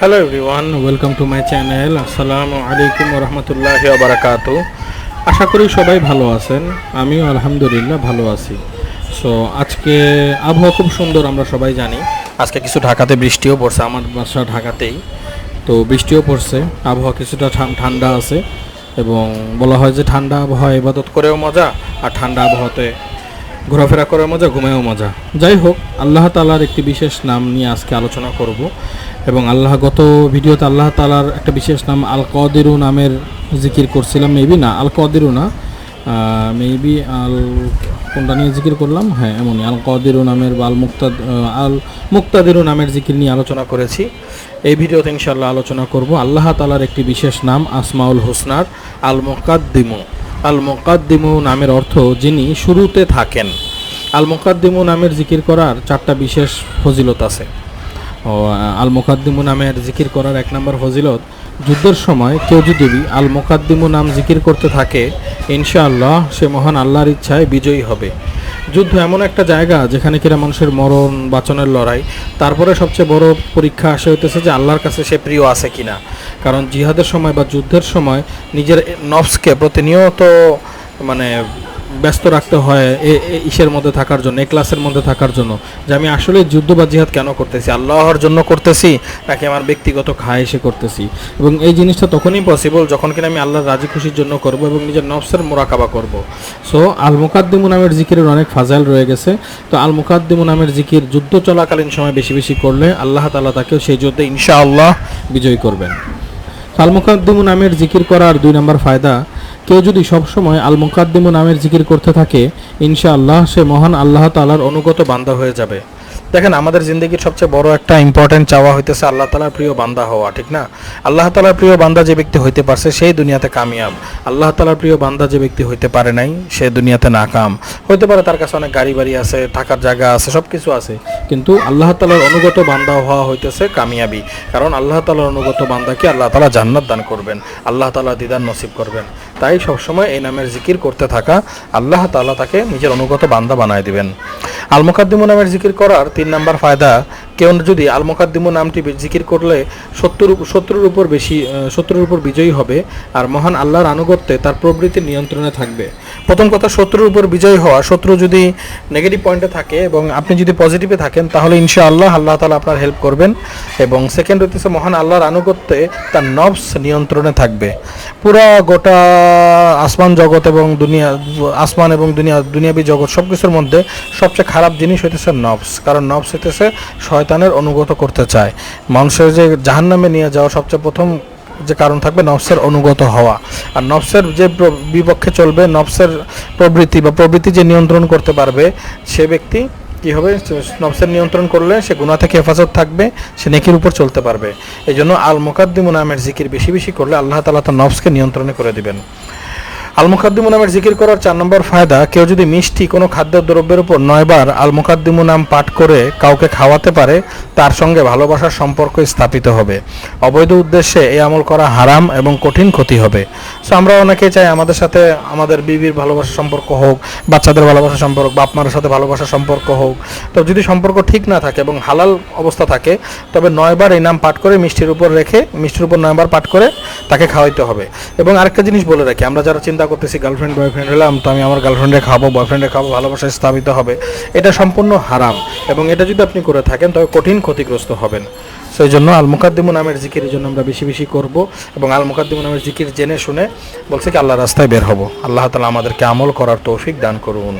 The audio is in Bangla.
Hello everyone welcome to my channel আসসালামু আলাইকুম রহমতুল্লাহ বারাকাত আশা করি সবাই ভালো আছেন। আমিও আলহামদুলিল্লাহ ভালো আছি। সো আজকে আবহাওয়া খুব সুন্দর আমরা সবাই জানি। আজকে কিছু ঢাকাতে বৃষ্টিও পড়ছে, আমার বাসা ঢাকাতেই। তো বৃষ্টিও পড়ছে, আবহাওয়া কিছুটা ঠান- ঠান্ডা আছে। এবং বলা হয় যে ঠান্ডা আবহাওয়া ইবাদত করেও মজা, আর ঠান্ডা আবহাওয়াতে ঘোরাফেরা করার মজা ঘুমেও মজা। যাই হোক, আল্লাহ তালার একটি বিশেষ নাম নিয়ে আজকে আলোচনা করব এবং আল্লাহ, গত ভিডিওতে আল্লাহ তালার একটা বিশেষ নাম আল কদিরু নামের জিকির করছিলাম মেবি না আল কদিরু না মেবি আল, কোনটা নিয়ে জিকির করলাম? হ্যাঁ এমনই আল কদিরু নামের বা আল মুক্তাদ আল মুক্তাদিরু নামের জিকির নিয়ে আলোচনা করেছি। এই ভিডিওতে ইনশাল্লাহ আলোচনা করব আল্লাহ তালার একটি বিশেষ নাম, আসমাউল হোসনার আল মোকাদ্দিমু আল মোকাদ্দিমু নামের অর্থ যিনি শুরুতে থাকেন। আল মোকাদ্দিমু নামের জিকির করার চারটা বিশেষ ফজিলত আছে। ও আল মোকাদ্দিমু নামের জিকির করার এক নম্বর ফজিলত, যুদ্ধের সময় কেউ যদি আল মোকাদ্দিমু নাম জিকির করতে থাকে, ইনশাআল্লাহ সে মহান আল্লাহর ইচ্ছায় বিজয়ী হবে। যুদ্ধ এমন একটা জায়গা যেখানে কিনা মানুষের মরণ, বাঁচনের লড়াই, তারপরে সবচেয়ে বড় পরীক্ষা আসে হইতেছে যে আল্লাহর কাছে সে প্রিয় আছে কিনা। কারণ জিহাদের সময় বা যুদ্ধের সময় নিজের নফসকে প্রতিনিয়ত মানে ব্যস্ত রাখতে হয় এ- এ- ইসের মধ্যে থাকার জন্য এই ক্লাসের মধ্যে থাকার জন্য। যে আমি আসলে যুদ্ধ বা জিহাদ কেন করতেছি? আল্লাহর জন্য করতেছি, নাকি আমার ব্যক্তিগত খায়েশে করতেছি? এবং এই জিনিসটা তখনই পসিবল যখন কিনা আমি আল্লাহর রাজি খুশির জন্য করব এবং নিজের নফসের মোরাকাবা করব। সো আল মুকাদ্দিমু নামের জিকিরের অনেক ফাজাইল রয়ে গেছে। তো আল মুকাদ্দিমু নামের জিকির যুদ্ধ চলাকালীন সময় বেশি বেশি করলে আল্লাহ তাআলা তাকেও সেই যুদ্ধে ইনশাআল্লাহ বিজয়ী করবেন। আল মুকাদ্দিমু নামের জিকির করার দুই নম্বর ফায়দা, কেউ যদি সবসময় আল মুকাদ্দিমু নামের জিকির করতে থাকে, ইনশাআল্লাহ সে মহান আল্লাহ তালার অনুগত বান্দা হয়ে যাবে। দেখেন, আমাদের জিন্দগির সবচেয়ে বড় একটা ইম্পর্টেন্ট চাওয়া হইতেছে আল্লাহ তালার প্রিয় বান্দা হওয়া, ঠিক না? আল্লাহ তালার প্রিয় বান্দা যে ব্যক্তি হইতে পারছে, সেই দুনিয়াতে কামিয়াব। আল্লাহ তালার প্রিয় বান্দা যে ব্যক্তি হইতে পারে নাই, সে দুনিয়াতে নাকাম। হইতে পারে তার কাছে অনেক গাড়ি বাড়ি আছে, থাকার জায়গা আছে সব কিছু আছে। কিন্তু আল্লাহ তালার অনুগত বান্দা হওয়া হইতেছে কামিয়াবি। কারণ আল্লাহ তালার অনুগত বান্দাকে আল্লাহ তালা জান্নাত দান করবেন, আল্লাহ তালা দিদার নসিব করবেন। তাই সবসময় এই নামের জিকির করতে থাকা, আল্লাহ তালা তাকে নিজের অনুগত বান্দা বানায় দিবেন। আল মুকাদ্দিমু নামের জিকির করার তিন নাম্বার ফায়দা কেউ যদি আল মুকাদ্দিমু নামটি জিকির করলে শত্রুর শত্রুর উপর বেশি শত্রুর উপর বিজয়ী হবে আর মহান আল্লাহর আনুগত্যে তার প্রবৃত্তির নিয়ন্ত্রণে থাকবে। প্রথম কথা শত্রুর উপর বিজয়ী হওয়া। শত্রু যদি নেগেটিভ পয়েন্টে থাকে এবং আপনি যদি পজিটিভে থাকেন, তাহলে ইনশাআল্লাহ আল্লাহ আল্লাহ তালা আপনার হেল্প করবেন। এবং সেকেন্ড হচ্ছে মহান আল্লাহর আনুগত্যে তার নবস নিয়ন্ত্রণে থাকবে। পুরা গোটা আসমান জগৎ এবং দুনিয়া, আসমান এবং দুনিয়া, দুনিয়াবী জগৎ সব কিছুর মধ্যে সবচেয়ে খারাপ জিনিস হইতেছে নবস কারণ নবস হইতেছে শয়তানের অনুগত করতে চায়। মানুষের যে জাহান্নামে নিয়ে যাওয়া সবচেয়ে প্রথম যে কারণ থাকবে নফসের অনুগত হওয়া। আর নফসের যে বিপক্ষে চলবে, নফসের প্রবৃত্তি বা প্রবৃত্তি যে নিয়ন্ত্রণ করতে পারবে, সে ব্যক্তি কি হবে? নফসের নিয়ন্ত্রণ করলে সে গুণা থেকে হেফাজত থাকবে, সে নেকির উপর চলতে পারবে। এই জন্য আল মোকাদ্দিমু নামের জিকির বেশি বেশি করলে আল্লাহ তালা তার নফসকে নিয়ন্ত্রণে করে দিবেন। আল মুকাদ্দিমু নামের জিকির করার চার নম্বর ফায়দা, কেউ যদি মিষ্টি কোনো খাদ্য দ্রব্যের উপর নয়বার আল মুকাদ্দিমু নাম পাঠ করে কাউকে খাওয়াতে পারে তার সঙ্গে ভালোবাসার সম্পর্ক স্থাপিত হবে। অবৈধ উদ্দেশ্যে এই আমল করা হারাম এবং কঠিন ক্ষতি হবে। সো আমরা অনেকে চাই আমাদের সাথে আমাদের বিবির ভালোবাসার সম্পর্ক হোক, বাচ্চাদের ভালোবাসার সম্পর্ক বাপ মার সাথে ভালোবাসার সম্পর্ক হোক। তো যদি সম্পর্ক ঠিক না থাকে এবং হালাল অবস্থা থাকে, তবে নয়বার এই নাম পাঠ করে মিষ্টির উপর রেখে, মিষ্টির উপর নয়বার পাঠ করে তাকে খাওয়াইতে হবে। এবং আরেকটা জিনিস বলে রাখি, আমরা যারা চিন্তা করতেছি গার্লফ্রেন্ড বয়ফ্রেন্ড হলাম, তো আমি আমার গার্লফ্রেন্ডে খাব বয়ফ্রেন্ডে খাব ভালোবাসা স্থাপিত হবে। এটা সম্পূর্ণ হারাম। এবং এটা যদি আপনি করে থাকেন, তবে কঠিন ক্ষতিগ্রস্ত হবেন। সেই জন্য আল মুকাদ্দিমু নামের জিকির জন্য আমরা বেশি বেশি করব এবং আল মুকাদ্দিমু নামের জিকির জেনে শুনে বলছে কি, আল্লাহ রাস্তায় বের হব। আল্লাহ তালা আমাদেরকে আমল করার তৌফিক দান করুন।